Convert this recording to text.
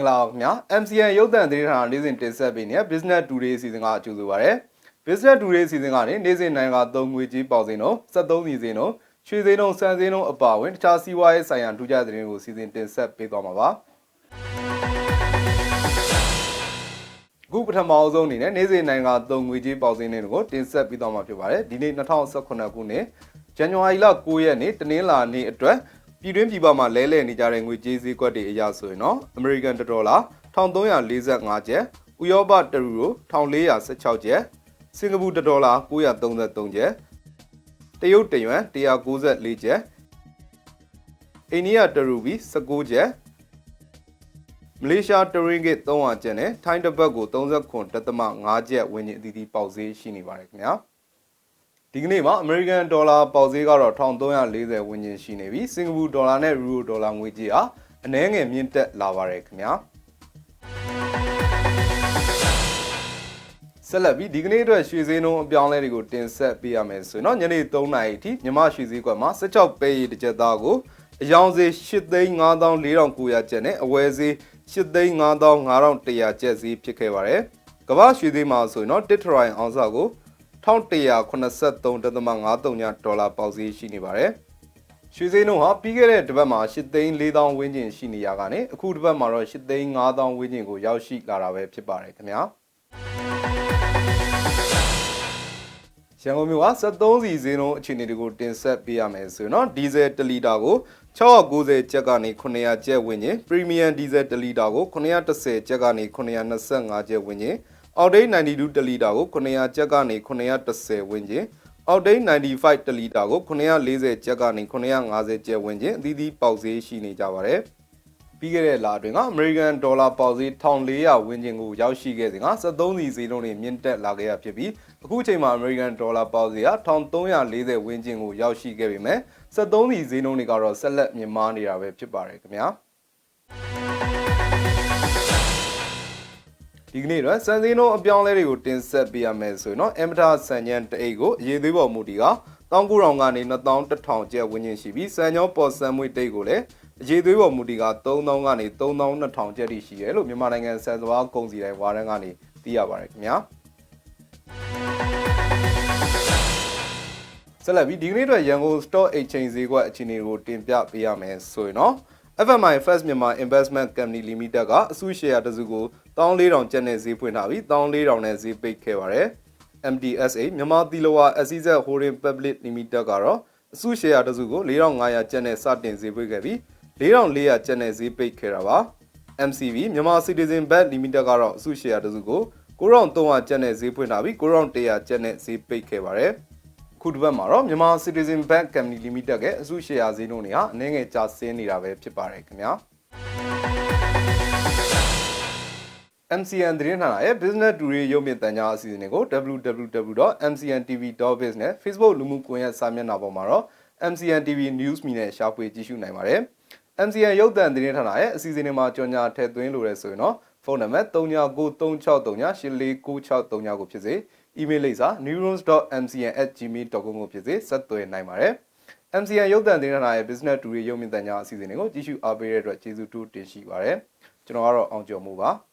င်္ဂလာပါခင်ဗျာ MCN ရုပ်သံသတင်းဌာနနေ့စဉ်တင်ဆက်ပေးနေတဲ့ Business Today အစီအစဉ်ကအကျိုးဆိုပါရစေ Business Today အစီအစဉ်ကနေနေ့စဉ်နိုင်ငံသုံးငွေကြီးပေါစင်တော့73စီစဉ်တော့ရွှေစင်းတော့စံစင်းတော့အပါအဝင်တခြားစီးပွားရေးဆိုင်ရာထူးခြားသတင်းတွေကိုစီစဉ်တင်ဆက်ပေးသွားမှာပါအခုပထမအဆုံးအနေနဲ့နေ့စဉ်နိုင်ငံသုံးငွေကြီးပေါစင်တွေကိုတင်ဆက်ပေးသွားမှာဖြစ်ပါတယ်ဒီနေ့2018ခုနှစ်ဇန်နဝါရီလ9ရက်နေ့တနင်္လာနေ့အတွက် ပြည်တွင်းပြည်ပမှာလဲလှယ်နေကြတဲ့ငွေကြေးစည်းကွက်တွေအရဆိုရင်တော့ American ဒေါ်လာ1345ကျပ်ဥရောပတရူရို1416ကျပ်စင်ကာပူဒေါ်လာ933ကျပ်တရုတ်တယွမ်194ကျပ်အိန္ဒိယတရူဘီ19ကျပ်မလေးရှားတရင်းဂစ်300ကျပ်နဲ့ထိုင်းတစ်ပတ်ကို39.5ကျပ်ဝန်းကျင်အသီးသီးပေါက်ဈေးရှိနေပါတယ်ခင်ဗျာ ဒီကနေ့မှာ American ဒေါ်လာပေါက်ဈေးကတော့1340ဝန်းကျင်ရှိနေပြီစင်ကာပူဒေါ်လာနဲ့ယူရိုဒေါ်လာငွေကြေးဟာအနည်းငယ်မြင့်တက်လာပါတယ်ခင်ဗျာဆက်လက်ပြီးဒီကနေ့အတွက်ရွှေစည်းနှုန်းအပြောင်းအလဲတွေကိုတင်ဆက်ပေးရမယ်ဆိုရင်တော့ညနေ3နာရီအထိမြမရွှေစည်းကွက်မှာ16ပဲရီတစ်ကြက်သားကိုအယောင်ဈေး8,54,900ကျပ်နဲ့အဝယ်ဈေး8,55,100ကျပ်ဈေးဖြစ်ခဲ့ပါတယ်။ကမ္ဘာရွှေဈေးမှာဆိုရင်တော့တစ်ထရိုင်အောင်စကို 1183.53ဒေါ်လာပေါက်ဈေးရှိနေပါတယ်။ရွှေဈေးနှုန်းဟာပြီးခဲ့တဲ့တစ်ပတ်မှာ8,400ဝန်းကျင်ရှိနေရကနေအခုတစ်ပတ်မှာတော့8,500ဝန်းကျင်ကိုရောက်ရှိလာတာပဲဖြစ်ပါတယ်ခင်ဗျာ။ရန်ကုန်မြို့က73စီဈေးနှုန်းအခြေအနေတွေကိုတင်ဆက်ပေးရမယ်ဆိုရင်တော့ဒီဇယ်1လီတာကို690ကျပ်ကနေ900ကျပ်ဝန်းကျင်ပရီမီယံဒီဇယ်1လီတာကို910ကျပ်ကနေ925ကျပ်ဝန်းကျင် အောက်ဒိတ်92တလီတာကို900ကျပ်ကနေ910ဝန်းကျင်အောက်ဒိတ်95တလီတာကို940ကျပ်ကနေ950ကျပ်ဝန်းကျင်အသီးသီးပေါက်ဈေးရှိနေကြပါတယ်ပြီးခဲ့တဲ့လအတွင်းက American Dollar ပေါက်ဈေး1400ဝန်းကျင်ကိုရောက်ရှိခဲ့စဉ်က73စီဈေးနှုန်းတွေမြင့်တက်လာခဲ့ရဖြစ်ပြီးအခုချိန်မှာ American Dollar ပေါက်ဈေးက1340ဝန်းကျင်ကိုရောက်ရှိခဲ့ပေမဲ့73စီဈေးနှုန်းတွေကတော့ဆက်လက်မြင့်မားနေတာပဲဖြစ်ပါတယ်ခင်ဗျာ ဒီကနေ့တော့စံစင်းတို့အပြောင်းလဲတွေကိုတင်ဆက်ပေးရမယ်ဆိုရင်တော့အမတာစံညံတအိတ်ကိုအရေးသွေးပေါ်မူတီက1900ကနေ2100ကျပ်ဝန်းကျင်ရှိပြီးစံညောပေါ်စံမွေတိတ်ကိုလည်းအရေးသွေးပေါ်မူတီက3000ကနေ3200ကျပ်တိရှိရဲလို့မြန်မာနိုင်ငံစံစဘာကုန်စည်တိုင်းဝါရန်ကနေသိရပါတယ်ခင်ဗျာဆက်လက်ပြီးဒီကနေ့အတွက်ရန်ကုန် Stock Exchange ဈေးကွက်အခြေအနေကိုတင်ပြပေးရမယ်ဆိုရင်တော့ FMI First Myanmar Investment Company Limited ကအစုရှယ်ယာတစ်စုကို14000ကျပ်နဲ့ဈေးဖွင့်ထားပြီး14000နဲ့ဈေးပိတ်ခဲ့ပါတယ်။ MDSA မြန်မာတီလောဝါ SEZ Holding Public Limited ကတော့အစုရှယ်ယာတစ်စုကို4500ကျပ်နဲ့စတင်ဈေးဖွင့်ခဲ့ပြီး4400ကျပ်နဲ့ဈေးပိတ်ခဲ့တာပါ။ MCB မြန်မာ Citizen Bank Limited ကတော့အစုရှယ်ယာတစ်စုကို9300ကျပ်နဲ့ဈေးဖွင့်ထားပြီး9100ကျပ်နဲ့ဈေးပိတ်ခဲ့ပါတယ်။ ခုတစ်ပတ်မှာတော့မြန်မာ Citizen Bank Company Limited ရဲ့အစုရှယ်ယာဈေးနှုန်းတွေဟာအနည်းငယ်ကျဆင်းနေတာပဲဖြစ်ပါတယ်ခင်ဗျာ MCN သတင်းဌာနရဲ့ Business Today ရုပ်မြင်သံကြားအစီအစဉ်တွေကို www.mcntv.biz နဲ့ Facebook လူမှုကွန်ရက်စာမျက်နှာပေါ်မှာတော့ MCN TV News မီနဲ့ရှာဖွေကြည့်ရှုနိုင်ပါတယ်။ MCN ရုပ်သံသတင်းဌာနရဲ့အစီအစဉ်တွေမှာကြော်ညာထည့်သွင်းလိုရဲဆိုရင်တော့ ဖုန်းနံပါတ်399363849639ကိုဖြစ်စေ email လိပ်စာ neurons.mcn@gmail.com ကိုဖြစ်စေဆက်သွယ်နိုင်ပါတယ်။ MCN ရုပ်သံသတင်းဌာနရဲ့ Business Today ရုပ်မြင်သံကြားအစီအစဉ်တွေကိုကြည့်ရှုအားပေးတဲ့အတွက်ကျေးဇူးတူတင်ရှိပါတယ်။ကျွန်တော်ကတော့အောင်ကျော်မိုးပါ။